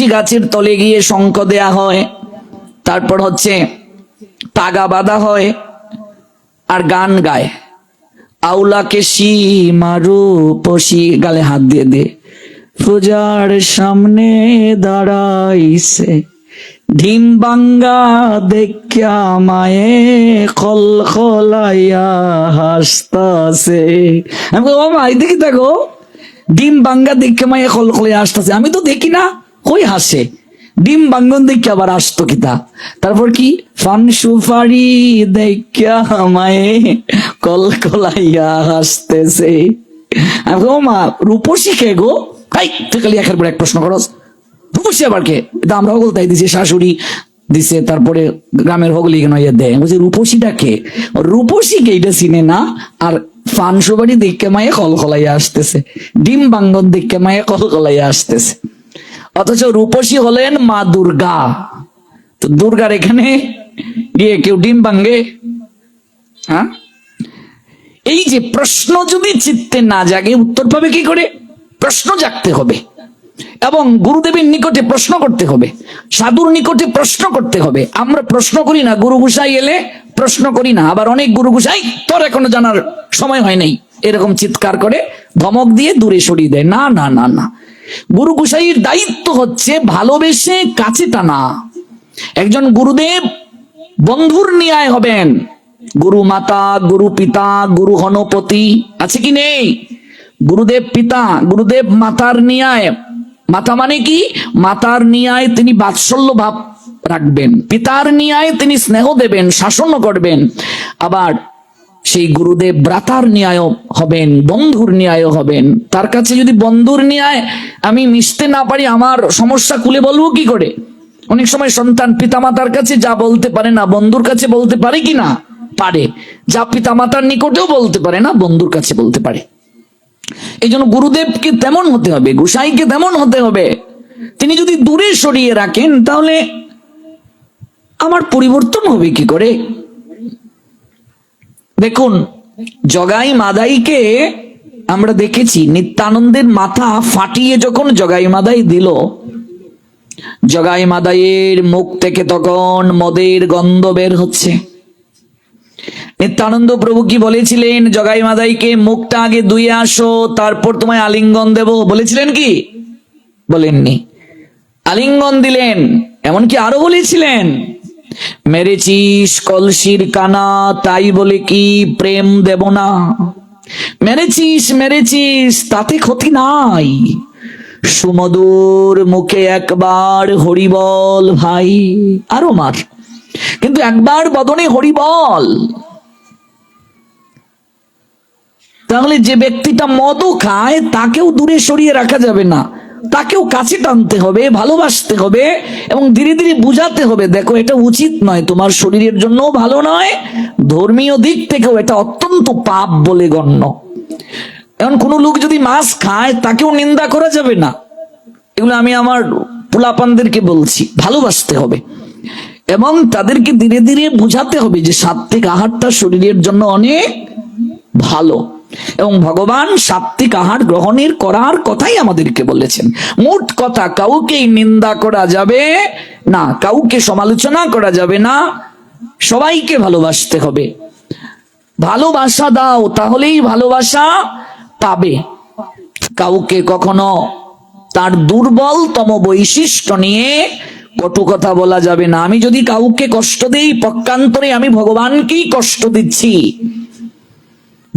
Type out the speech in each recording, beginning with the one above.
রূপসী গাছের তলে গিয়ে শঙ্খ দেয়া হয়, তারপর হচ্ছে তাগা বাঁধা হয় আর গান গায়। আউলাকে সি মারু পশি গালে হাত দিয়ে দে। পূজার সামনে দাঁড়াইছে, ঢিম বাঙ্গা দেখিয়া মায়ে কল খলাইয়া হাসতাছে। আমি ও মাই দেখি দেখো ডিম বাঙ্গা দেখে মায়ে কল খলাইয়া হাসতাছে। আমি তো দেখি না কই হাসে? ডিম বাঙ্গন দেখে আবার আসতো কিতা? তারপর কি? ফান সুপারি দেখা মায়ে কল কলাইয়া হাসতেছে। মা রূপসী কে গো? একের পর এক প্রশ্ন করস। রূপসী আবার কে? এটা দিছে, শাশুড়ি দিছে, তারপরে গ্রামের হগলি কেন ইয়ে দেয়? বলছে, রূপসীটা কে? রূপসী কে, এটা চিনে না। আর ফান সুপারি দেখে মায়ে কল কলাইয়া আসতেছে। ডিম বাঙ্গন দেখে মায়ে কল কলাইয়া আসতেছে। অথচ রূপসী হলেন মা দুর্গা। তো দুর্গার এখানে গিয়ে কেউ ডিম ভাঙ্গে হ্যাঁ? এই যে প্রশ্ন যদি চিত্তে না জাগে, উত্তর পাবে কি করে? প্রশ্ন জাগতে হবে। এবং গুরুদেবের নিকটে প্রশ্ন করতে হবে। সাধুর নিকটে প্রশ্ন করতে হবে। আমরা প্রশ্ন করি না গুরু গুসাই এলে প্রশ্ন করি না। আবার অনেক গুরু গুসাই তোর এখনও জানার সময় হয় নাই। এরকম চিৎকার করে ধমক দিয়ে দূরে সরিয়ে দেয়। না না না না। গুরু গুসাইয়ের দায়িত্ব হচ্ছে ভালোবেসে কাছে টানা। একজন গুরুদেব বন্ধুর ন্যায় হবেন। গুরু মাতা, গুরু পিতা, গুরু হনপতি আছে কি নেই? গুরুদেব পিতা, গুরুদেব মাতার ন্যায়। মাতা মানে কি? মাতার ন্যায় তিনি বাৎসল্য ভাব রাখবেন। পিতার ন্যায় তিনি স্নেহ দেবেন শাসন করবেন। আবার সেই গুরুদেব ব্রাতার ন্যায় হবেন, বন্ধুর ন্যায় হবেন। তার কাছে যদি বন্ধুর ন্যায় আমি মিশতে না পারি, আমার সমস্যা খুলে বলব কি করে? অনেক সময় সন্তান পিতামাতার কাছে যা বলতে পারে না, বন্ধুর কাছে বলতে পারে কি না? পারে। যা পিতামাতার নিকটেও বলতে পারে না, বন্ধুর কাছে বলতে পারে। এই জন্য গুরুদেবকে তেমন হতে হবে, গোসাইকে তেমন হতে হবে। তিনি যদি দূরে সরিয়ে রাখেন, তাহলে আমার পরিবর্তন হবে কি করে? দেখুন, জগাই মাদাইকে আমরা দেখেছি, নিত্যানন্দের মাথা ফাটিয়ে যখন জগাই মাদাই দিল, জগাই মাদাইয়ের মুখ থেকে তখন মদের গন্ধ বের হচ্ছে। নিত্যানন্দ প্রভু কি বলেছিলেন, জগাই মাদাইকে মুখটা আগে ধুয়ে আসো, তারপর তোমায় আলিঙ্গন দেব? বলেছিলেন কি? বলেননি। আলিঙ্গন দিলেন, এমনকি আরও বলেছিলেন মেরেছিস কলসির কানা, তাই বলে কি প্রেম দেব না? মেরেছিস মেরেছিস, তাতে ক্ষতি নাই। সুমধুর মুখে একবার হরিবল, ভাই, আরও মার। কিন্তু একবার বদনে হরিবল। তাহলে যে ব্যক্তিটা মদও খায়, তাকেও দূরে সরিয়ে রাখা যাবে না। তাকেও কাছে টানতে হবে, ভালোবাসতে হবে এবং ধীরে ধীরে বুঝাতে হবে, দেখো এটা উচিত নয়, তোমার শরীরের জন্য ভালো নয়, ধর্মীয় দিক থেকেও এটা অত্যন্ত পাপ বলে গণ্য। এখন কোনো লোক যদি মাছ খায়, তাকেও নিন্দা করা যাবে না। এগুলো আমি আমার পোলাপানদেরকে বলছি, ভালোবাসতে হবে। এবং তাদেরকে ধীরে ধীরে বুঝাতে হবে যে সাত্বিক আহারটা শরীরের জন্য অনেক ভালো। এবং ভগবান সাত্বিক আহার গ্রহণের করার কথাই আমাদেরকে বলেছেন। মোট কথা, কাউকেই নিন্দা করা যাবে না, কাউকে সমালোচনা করা যাবে না, সবাইকে ভালোবাসতে হবে। ভালোবাসা দাও, তাহলেই ভালোবাসা পাবে। কাউকে কখনো তার দুর্বলতম বৈশিষ্ট্য নিয়ে কটু কথা বলা যাবে না। আমি যদি কাউকে কষ্ট দেই, পক্ষান্তরে আমি ভগবানকেই কষ্ট দিচ্ছি।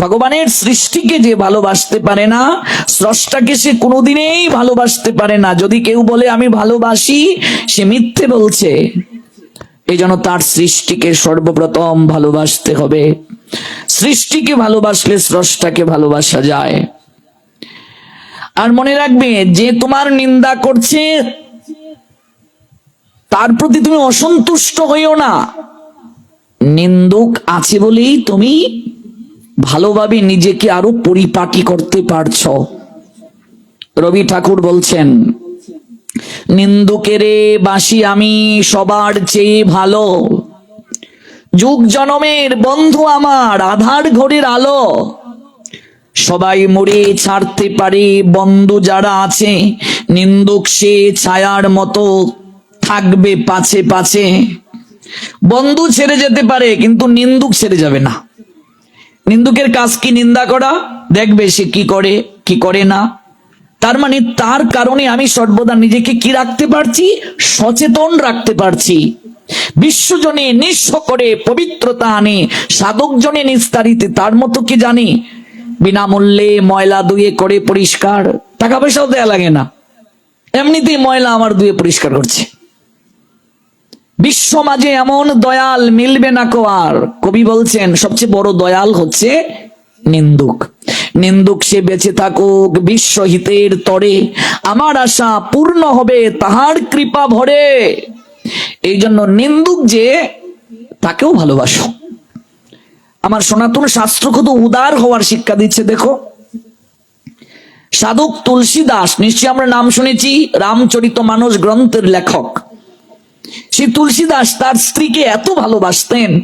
ভগবানের সৃষ্টিকে যে ভালোবাসতে পারে না, স্রষ্টাকে সে কোনোদিনেই ভালোবাসতে পারে না। যদি কেউ বলে, আমি ভালোবাসি সে মিথ্যে বলছে। এই জন্য তার সৃষ্টিকে সর্বপ্রথম ভালোবাসতে হবে। সৃষ্টিকে ভালোবাসলে স্রষ্টাকে ভালোবাসা যায়। আর মনে রাখবে, যে তোমার নিন্দা করছে, তার প্রতি তুমি অসন্তুষ্ট হইও না। নিন্দুক আছে বলেই তুমি ভালোভাবে নিজেকে আরও পরিপাটি করতে পারছ। রবি ঠাকুর বলছেন, নিন্দুকেরে বাসি আমি সবার চেয়ে ভালো। যুগ জনমের বন্ধু আমার, আধার ঘড়ির আলো। সবাই মুড়ি ছাড়তে পারে বন্ধু যারা আছে, নিন্দুক সে ছায়ার মতো থাকবে পাছে পাছে। বন্ধু ছেড়ে যেতে পারে, কিন্তু নিন্দুক ছেড়ে যাবে না। নিন্দুকের কাজ কি নিন্দা করা? দেখবে সে কি করে কি করে না। তার মানে তার কারণে আমি সর্বদা নিজেকে কি রাখতে পারছি? সচেতন রাখতে পারছি। বিশ্বজনে নিঃস্ব করে পবিত্রতা আনে, সাধকজনে নিস্তারিতে, তার মতো কি জানি? বিনামূল্যে ময়লা ধুয়ে করে পরিষ্কার। টাকা পয়সাও দেয়া লাগে না। এমনিতেই ময়লা আমার ধুয়ে পরিষ্কার করছে। বিশ্ব মাঝে এমন দয়াল মিলবে না কো আর। কবি বলছেন, সবচেয়ে বড় দয়াল হচ্ছে নিন্দুক। নিন্দুক সে বেঁচে থাকুক বিশ্ব হিতের তরে। আমার আশা পূর্ণ হবে তাহার কৃপা ভরে। এই জন্য নিন্দুক যে, তাকেও ভালোবাসো। আমার সনাতন শাস্ত্র কত উদার হওয়ার শিক্ষা দিচ্ছে, দেখো। সাধক তুলসী দাস নিশ্চয়ই আমরা নাম শুনেছি, রামচরিত মানুষ গ্রন্থের লেখক। সেই তুলসী দাস তার স্ত্রীকে এত ভালোবাসতেন।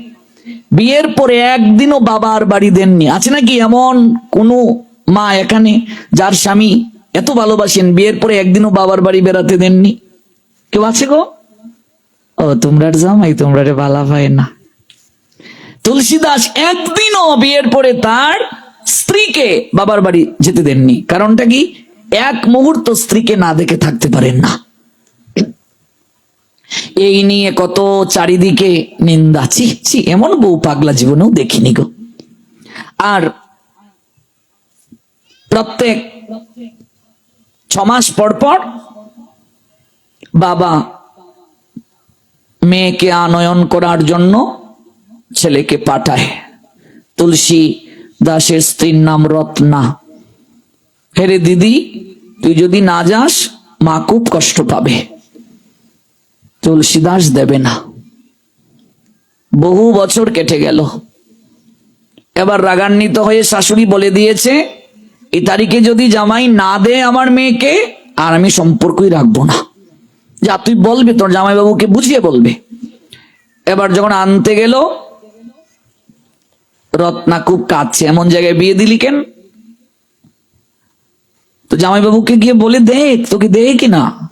বিয়ের পরে একদিনও বাবার বাড়ি দেননি। আছে নাকি এমন কোনো মা এখানে যার স্বামী এত ভালোবাসেন? বিয়ের পরে একদিনও বাবার বাড়ি বেড়াতে দেননি। কেউ আছে গো? ও তোমরা জামাই তোমরা রে বালা পায় না। তুলসীদাস একদিনও বিয়ের পরে তার স্ত্রীকে বাবার বাড়ি যেতে দেননি। কারণটা কি? এক মুহূর্ত স্ত্রীকে না দেখে থাকতে পারেন না। এই নিয়ে কত চারিদিকে নিন্দা। ছি ছি, এমন বউ পাগলা জীবনেও দেখিনি গো। আর প্রত্যেক ছমাস পর পর বাবা মেয়েকে আনয়ন করার জন্য ছেলেকে পাঠায়। তুলসী দাসের স্ত্রীর নাম রত্না। হেরে দিদি, তুই যদি না যাস, মা খুব কষ্ট পাবে। তুলসীদাস দেবে না। বহু বছর কেটে গেল। এবার রাগান্বিত হয়ে শাশুড়ি বলে দিয়েছে এই তারিখে যদি জামাই না দে আমার মেয়েকে, আর আমি সম্পর্কই রাখব না। যা তুই বলবি, তোর জামাইবাবুকে বুঝিয়ে বলবে। এবার যখন আনতে গেল, রত্না খুব কাঁদছে, এমন জায়গায় বিয়ে দিলি কেন? তো জামাইবাবুকে গিয়ে বলে দে তোকে দে কিনা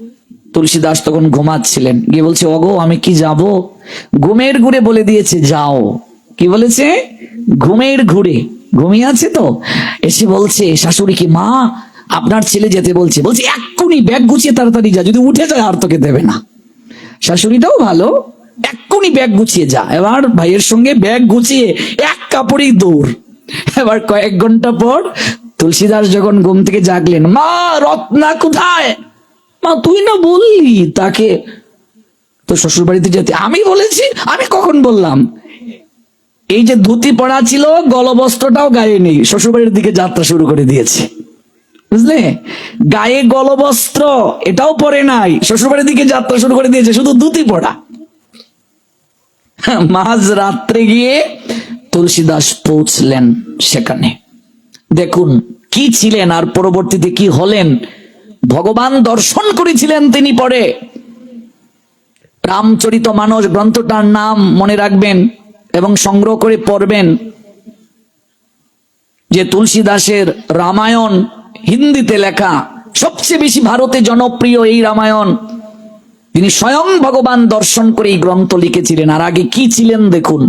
তুলসী দাস তখন ঘুমাচ্ছিলেন। গিয়ে বলছে অগো আমি কি যাব? ঘুমের ঘুরে বলে দিয়েছে, যাও। কি বলেছে? ঘুমের ঘুরে। ঘুমিয়ে আছে তো? এসে বলছে, শাশুড়ি কি মা? আপনার ছেলে যেতে বলছে। বলছে, এক্ষুনি ব্যাগ গুছিয়ে তাড়াতাড়ি যা, যদি উঠে যায় আর তোকে দেবে না। শাশুড়িটাও ভালো, এক্ষুনি ব্যাগ গুছিয়ে যা। এবার ভাইয়ের সঙ্গে ব্যাগ গুছিয়ে এক কাপড়েই দৌড়। এবার কয়েক ঘণ্টা পর তুলসীদাস যখন ঘুম থেকে জাগলেন, মা, রত্না কোথায়? মা তুই না বললি তাকে। তো শ্বশুর বাড়িতে যেতে আমি বলেছি, আমি কখন বললাম? এই যে ধুতি পড়া ছিল, গলবস্ত্রটাও গায়ে নেই, শ্বশুরবাড়ির দিকে যাত্রা শুরু করে দিয়েছে। বুঝলে? গায়ে গলবস্ত্র, এটাও পরে নাই, শ্বশুরবাড়ির দিকে যাত্রা শুরু করে দিয়েছে, শুধু ধুতি পড়া। মাঝ রাত্রে গিয়ে তুলসীদাস পৌঁছলেন সেখানে। দেখুন, কি ছিলেন আর পরবর্তীতে কি হলেন ভগবান দর্শন করেছিলেন তিনি পরে। রামচরিত মানস গ্রন্থটার নাম মনে রাখবেন এবং সংগ্রহ করে পড়বেন, যে তুলসী দাসের রামায়ণ হিন্দিতে লেখা, সবচেয়ে বেশি ভারতে জনপ্রিয় এই রামায়ণ। তিনি স্বয়ং ভগবান দর্শন করে এই গ্রন্থ লিখেছিলেন। আর আগে কি ছিলেন দেখুন।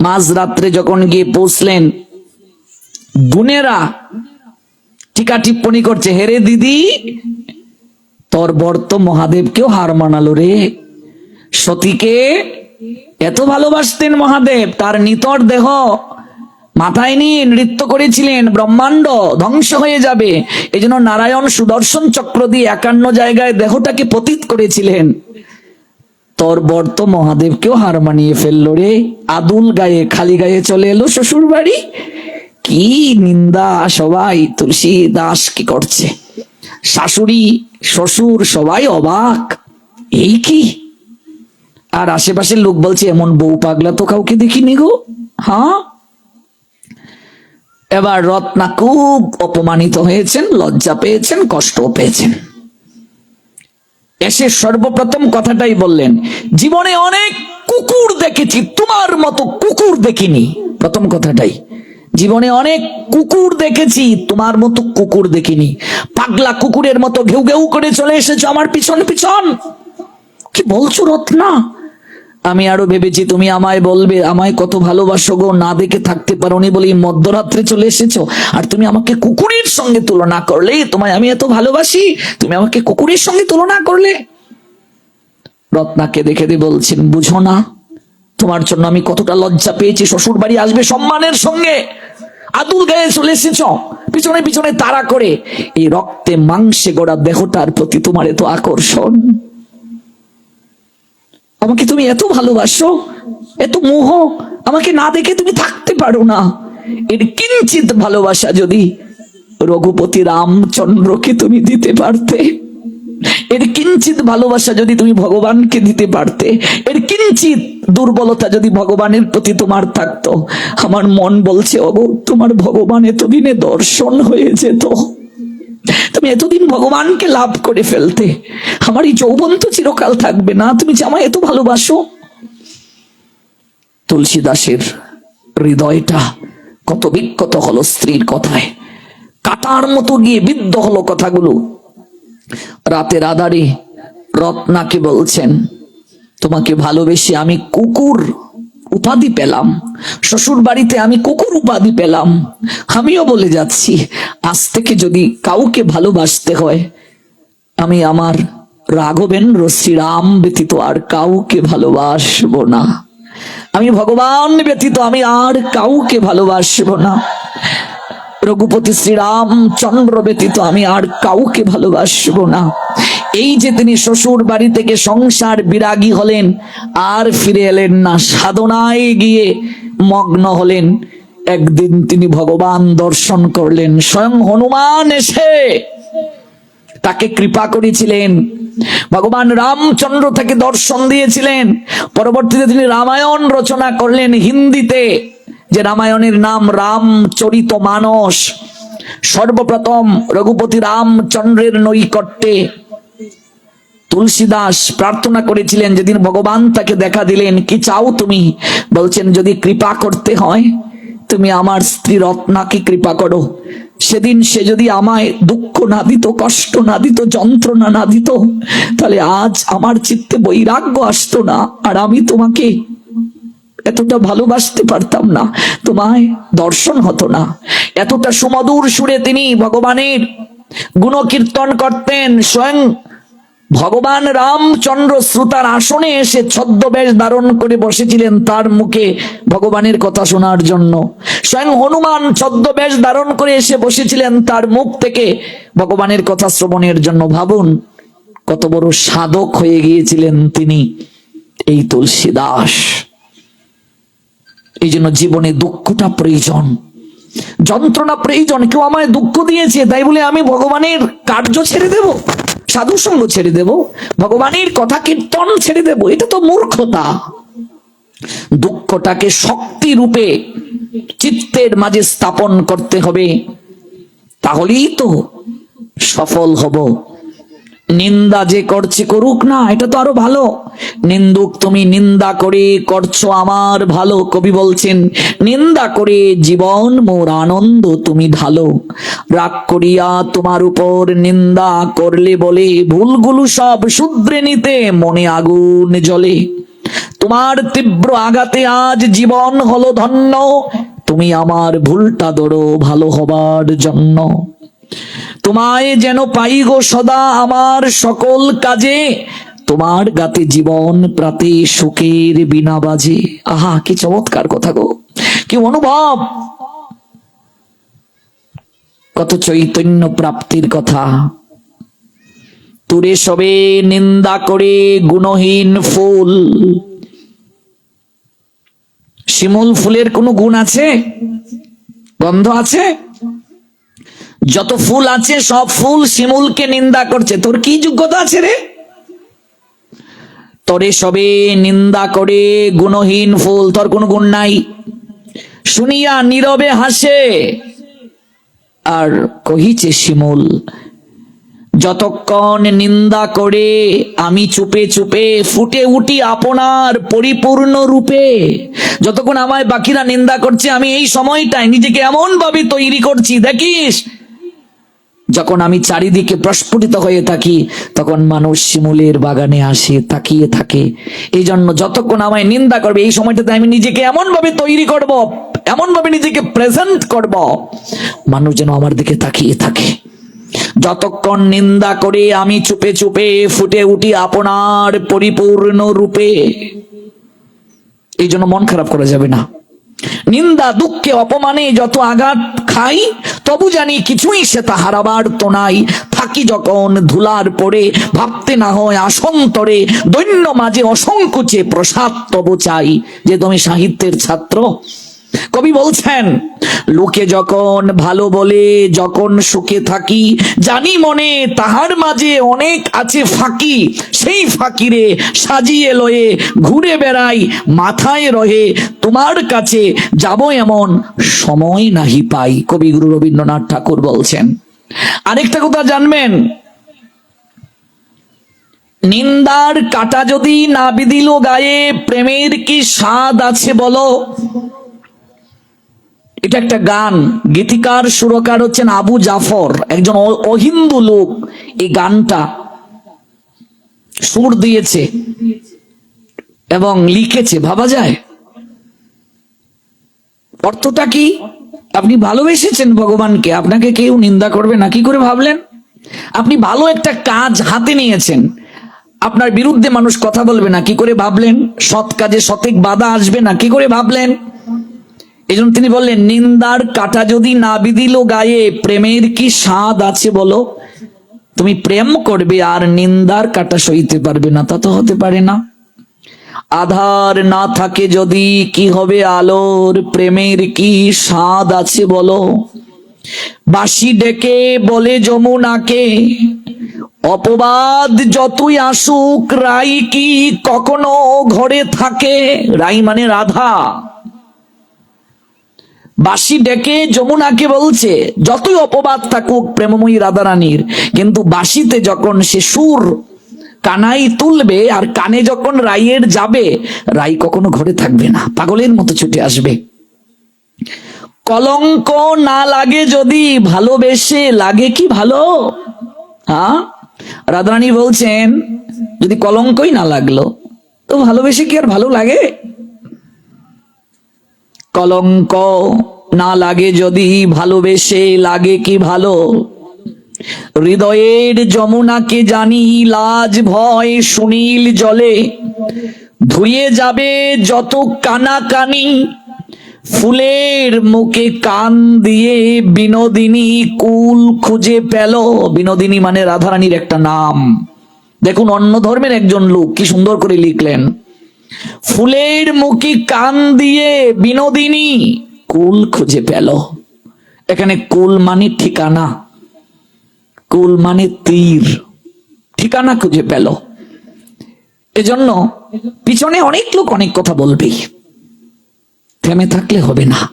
মাঝ রাত্রে যখন গিয়ে পৌঁছলেন গুনেরা টিকা টিপ্পনি করছে, হেরে দিদি, তোর বর তো মহাদেবকেও হার মানালো রে। সতীকে এত ভালোবাসতেন মহাদেব, তার নিতর দেহ মাথায় নিয়ে নৃত্য করেছিলেন, ব্রহ্মাণ্ড ধ্বংস হয়ে যাবে। এই জন্য নারায়ণ সুদর্শন চক্র দিয়ে একান্ন জায়গায় দেহটাকে পতিত করেছিলেন। তোর বর তো মহাদেবকেও হার মানিয়ে ফেলল রে। আদুল গায়ে, খালি গায়ে চলে এলো শ্বশুর বাড়ি কি নিন্দা সবাই তুলসী দাস কি করছে? শাশুড়ি, শ্বশুর সবাই অবাক। এই কি? আর আশেপাশের লোক বলছে, এমন বউ পাগলা তো কাউকে দেখিনি গো। হ্যাঁ? এবার রত্না খুব অপমানিত হয়েছেন, লজ্জা পেয়েছেন কষ্ট পেয়েছেন। এসে সর্বপ্রথম কথাটাই বললেন, জীবনে অনেক কুকুর দেখেছি, তোমার মতো কুকুর দেখিনি। প্রথম কথাটাই। জীবনে অনেক কুকুর দেখেছি, তোমার মতো কুকুর দেখিনি। পাগলা কুকুরের মতো ঘেউ ঘেউ করে চলে এসেছ আমার পিছন পিছন। কি বলছো রত্না? আমি আরও ভেবেছি, তুমি আমায় বলবে, আমায় কত ভালোবাসো গো, না দেখে থাকতে পারোনি বলে এই মধ্যরাত্রে চলে এসেছ। আর তুমি আমাকে কুকুরের সঙ্গে তুলনা করলে, তোমায় আমি এত ভালোবাসি, তুমি আমাকে কুকুরের সঙ্গে তুলনা করলে। রত্নাকে দেখে দিয়ে বলছেন, বুঝো না, তোমার জন্য আমি কতটা লজ্জা পেয়েছি শ্বশুর বাড়ি আসবে সম্মানের সঙ্গে। আদুল গায়ে চলে এসেছ পিছনে পিছনে তাড়া করে। এই রক্তে মাংসে গোড়া দেহটার প্রতি তোমার এত আকর্ষণ। আমাকে তুমি এত ভালোবাসো, এত মোহ, আমাকে না দেখে তুমি থাকতে পারো না। এর কিঞ্চিত ভালোবাসা যদি রঘুপতি রামচন্দ্রকে তুমি দিতে পারতে। এর কিঞ্চিত ভালোবাসা যদি তুমি ভগবানকে দিতে পারতে, এর কিঞ্চিত দুর্বলতা যদি ভগবানের প্রতি তোমার থাকতো, আমার মন বলছে, অগো, তোমার ভগবান এতদিনে দর্শন হয়ে যেত। তুমি এতদিন ভগবানকে লাভ করে ফেলতে। আমার এই যৌবন তো চিরকাল থাকবে না। তুমি যে আমায় এত ভালোবাসো। তুলসীদাসের হৃদয়টা কত বিক্ষত হলো স্ত্রীর কথায়। কাটার মতো গিয়ে বিদ্ধ হলো কথাগুলো। রাতের আধারে রত্নাকে বলছেন, তোমাকে ভালোবেসে আমি কুকুর উপাধি পেলাম। শ্বশুর বাড়িতে আমি কুকুর উপাধি পেলাম। আমিও বলে যাচ্ছি, আজ থেকে যদি কাউকে ভালোবাসতে হয়, আমি আমার রাঘবেন্দ্র শ্রীরাম ব্যতীত আর কাউকে ভালোবাসবো না। আমি ভগবান ব্যতীত আমি আর কাউকে ভালোবাসবো না। রঘুপতি শ্রীরামচন্দ্র ব্যতীত আমি আর কাউকে ভালোবাসবো না। এই যে তিনি শ্বশুর বাড়ি থেকে সংসার বিরাগী হলেন, আর ফিরে এলেন না, সাধনায় গিয়ে মগ্ন হলেন। একদিন তিনি ভগবান দর্শন করলেন, স্বয়ং হনুমান এসে তাকে কৃপা করেছিলেন। ভগবান রামচন্দ্র তাকে দর্শন দিয়েছিলেন। পরবর্তীতে তিনি রামায়ণ রচনা করলেন হিন্দিতে। যে রামায়ণের নাম রামচরিত মানস, সর্বপ্রথম রঘুপতি রামচন্দ্রের নৈকট্যে তুলসীদাস প্রার্থনা করেছিলেন, যেদিন ভগবান তাকে দেখা দিলেন, কি চাও তুমি? বলছেন, যদি কৃপা করতে হয়, তুমি আমার স্ত্রী রত্নাকে কৃপা করো। সেদিন সে যদি আমায় দুঃখ না দিত, কষ্ট না দিত, যন্ত্রণা না দিত, তাহলে আজ আমার চিত্তে বৈরাগ্য আসতো না, আর আমি তোমাকে এতটা ভালোবাসতে পারতাম না। তোমায় দর্শন হতো না। এতটা সুমধুর সুরে তিনি ভগবানের গুণকীর্তন করতেন। স্বয়ং ভগবান রামচন্দ্র শ্রোতার আসনে এসে ছদ্মবেশ ধারণ করে বসেছিলেন তার মুখে ভগবানের কথা শোনার জন্য। স্বয়ং হনুমান ছদ্মবেশ ধারণ করে এসে বসেছিলেন তার মুখ থেকে ভগবানের কথা শ্রবণের জন্য। ভাবুন, কত বড় সাধক হয়ে গিয়েছিলেন তিনি, এই তুলসীদাস। এই জন্য জীবনে দুঃখটা প্রয়োজন। যন্ত্রণা প্রয়োজন। কেউ আমায় দুঃখ দিয়েছে, তাই বলে আমি ভগবানের কার্য ছেড়ে দেব, সাধু সঙ্গ ছেড়ে দেব, ভগবানের কথা কীর্তন ছেড়ে দেব, এটা তো মূর্খতা। দুঃখটাকে শক্তি রূপে চিত্তের মাঝে স্থাপন করতে হবে, তাহলেই তো সফল হব। নিন্দা যে করছে করুক না, এটা তো আরও ভালো। নিন্দুক তুমি নিন্দা করে করছ আমার ভালো, কবি বলছেন, নিন্দা করে জীবন মোর আনন্দ তুমি ঢালো। রাগ করিয়া তোমার উপর নিন্দা করলে বলে, ভুলগুলো সব শুধরে নিতে মনে আগুন জ্বলে। তোমার তীব্র আঘাতে আজ জীবন হলো ধন্য, তুমি আমার ভুলটা ধরো ভালো হবার জন্য। তোমায় যেন পাই গো সদা আমার সকল কাজে। তোমার গাতে জীবন প্রাতে সুখের বিনা বাজে। আহা, কি চমৎকার কথা গো। কি অনুভব কত চৈতন্য প্রাপ্তির কথা। তুরে সবে নিন্দা করে গুণহীন ফুল। শিমুল ফুলের কোনো গুণ আছে? গন্ধ আছে? যত ফুল আছে, সব ফুল শিমুলকে নিন্দা করছে। তোর কি যোগ্যতা আছে রে? তরে সবে নিন্দা করে গুণহীন ফুল, তোর কোনো গুণ নাই। শুনিয়া নীরবে হাসে, আর কহিছে শিমুল, যতক্ষণ নিন্দা করে আমি চুপে চুপে ফুটে উঠি আপনার পরিপূর্ণ রূপে, যতক্ষণ আমায় বাকিরা নিন্দা করছে, আমি এই সময়টায় নিজেকে এমন ভাবে তৈরি করছি, দেখিস যখন আমি চারিদিকে প্রস্ফুটিত হয়ে থাকি, তখন মানুষ শিমুলের বাগানে আসে, তাকিয়ে থাকে। এই জন্য যতক্ষণ আমায় নিন্দা করবে, এই সময়টাতে আমি নিজেকে এমন ভাবে তৈরি করব এমন ভাবে নিজেকে প্রেজেন্ট করব, মানুষ যেন আমার দিকে তাকিয়ে থাকে। যতক্ষণ নিন্দা করে আমি চুপে চুপে ফুটে উঠি আপনার পরিপূর্ণ রূপে এই জন্য মন খারাপ করা যাবে না। নিন্দা, দুঃখে, অপমানে যত আঘাত খাই তবু জানি কিছুই সে তা হারাবার তো নাই। থাকি যখন ধুলার পরে, ভাবতে না হয় আসন্তরে, দৈন্য মাঝে অসংকোচে প্রসাদ তবু চাই। যে তুমি সাহিত্যের ছাত্র কবি বলছেন, লোকে যখন ভালো বলে, যখন সুখে থাকি, জানি মনে তাহার মাঝে অনেক আছে ফাঁকি। সেই ফাঁকিরে সাজিয়ে লয়ে ঘুরে বেড়াই, মাথায় রহে তোমার কাছে যাব এমন সময় নাহি পাই। কবিগুরু রবীন্দ্রনাথ ঠাকুর বলছেন। আরেকটা কথা জানবেন, নিন্দার কাটা যদি না বিদিল গায়ে, প্রেমের কি স্বাদ আছে বলো? এটা একটা গান। গীতিকার, সুরকার হচ্ছেন আবু জাফর, একজন অহিন্দু লোক। এই গানটা সুর দিয়েছে এবং লিখেছে, ভাবা যায়? অর্থটা কি? আপনি ভালোবেসেছেন ভগবানকে। আপনাকে কেউ নিন্দা করবে না। কি করে ভাবলেন? আপনি ভালো একটা কাজ হাতে নিয়েছেন। আপনার বিরুদ্ধে মানুষ কথা বলবে না। কি করে ভাবলেন? সৎ কাজে সঠিক বাধা আসবে না। কি করে ভাবলেন? এই তিনি বললেন, নিন্দার কাটা যদি না বিদিল গায়ে, প্রেমের কি স্বাদ আছে বলো? তুমি প্রেম করবে আর নিন্দার কাটা সইতে পারবে না, তা তো হতে পারে না। আধার না থাকে যদি কি হবে আলোর, প্রেমের কি স্বাদ আছে বলো? বাসি ডেকে বলে যমুনাকে, অপবাদ যতই আসুক, রাই কি কখনো ঘরে থাকে? রাই মানে রাধা। বাসি ডেকে যমুনাকে বলছে, যতই অপবাদ থাকুক প্রেমময়ী রাধারানীর, কিন্তু বাসিতে যখন সে সুর কানাই তুলবে আর কানে যখন রাইয়ের যাবে, রাই কখনো ঘরে থাকবে না, পাগলের মতো ছুটে আসবে। কলঙ্ক না লাগে যদি ভালোবেসে, লাগে কি ভালো? হ্যাঁ? রাধারানী বলছেন, যদি কলঙ্কই না লাগল, তো ভালোবেসে কি আর ভালো লাগে? কলঙ্ক না লাগে যদি ভালোবেসে লাগে কি ভালো? হৃদয়ের যমুনাকে জানি লাজ ভয় সুনীল জলে, ধুয়ে যাবে যত কানাকানি, ফুলের মুখে কান দিয়ে বিনোদিনী কুল খুঁজে পেল। বিনোদিনী মানে রাধারানীর একটা নাম। দেখুন, অন্য ধর্মের একজন লোক কি সুন্দর করে লিখলেন। ফুলের মুখে কান দিয়ে বিনোদিনী কুল খুঁজে পেল। এখানে কুল মানে ঠিকানা। কুল মানে তীর। ঠিকানা খুঁজে পেল। এজন্য পিছনে অনেক লোক অনেক কথা বলবে। থেমে থাকলে হবে না।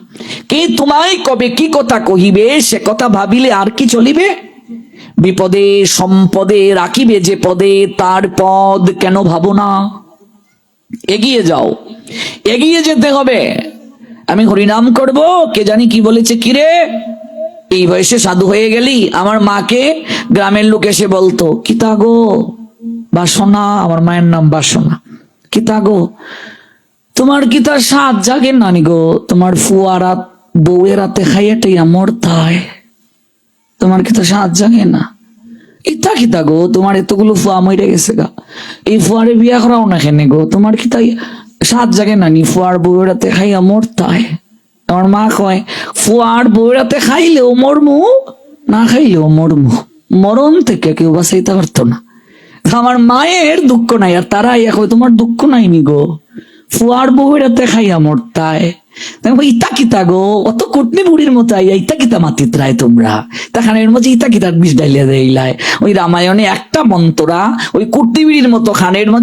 কে তোমায় কবে কি কথা কহিবে, সে কথা ভাবিলে আর কি চলিবে? বিপদে, সম্পদে রাখিবে যে পদে, তার পদ কেন ভাবো না? এগিয়ে যাও। এগিয়ে যেতে হবে। আমি হরিনাম করব, কে জানি কি বলেছে কিরে এই বয়সে সাধু হয়ে গেলি? আমার মাকে গ্রামের লোক এসে বলতো কিতা গো? বাসনা, আমার মায়ের নাম বাসনা। কিতা গো? তোমার কি তার সাত জাগে নানি গো? তোমার ফুয়ারা বউয়ের রাতে খাইয়ে টাইয়া মরতায়। তোমার কি তো সাত জাগে না? ইতা কিতা গো? তোমার এতগুলো ফুয়া মরে গেছে গা। এই ফুয়ারে বিয়া করাও না কেনে গো? তোমার কি তাই সাত জাগে নানি? ফুয়ার বউয়েরাতে খাইয়া মরতায়। আমার মা কয়, ফুয়ার বউয়েরাতে খাইলেও মরমু, না খাইলেও মরমু। মরণ থেকে কেউ বাঁচাইতে পারতো না। আমার মায়ের দুঃখ নাই, আর তারা ইয়া কয় তোমার দুঃখ নাই নি গো? ফুয়ার বউয়েরাতে খাইয়া মরতায়। ইতা কিতা গো, অত কুটনি বুড়ির মতো আইয়া ইতা কিতা মাতিত রায় তোমরা তাখানের মধ্যে ইতা কিতার বিষ ডাইলিয়া দেইলায়। ওই রামায়ণে একটা মন্ত্রা, ওই কুটনি বুড়ির মতো খানের মধ্যে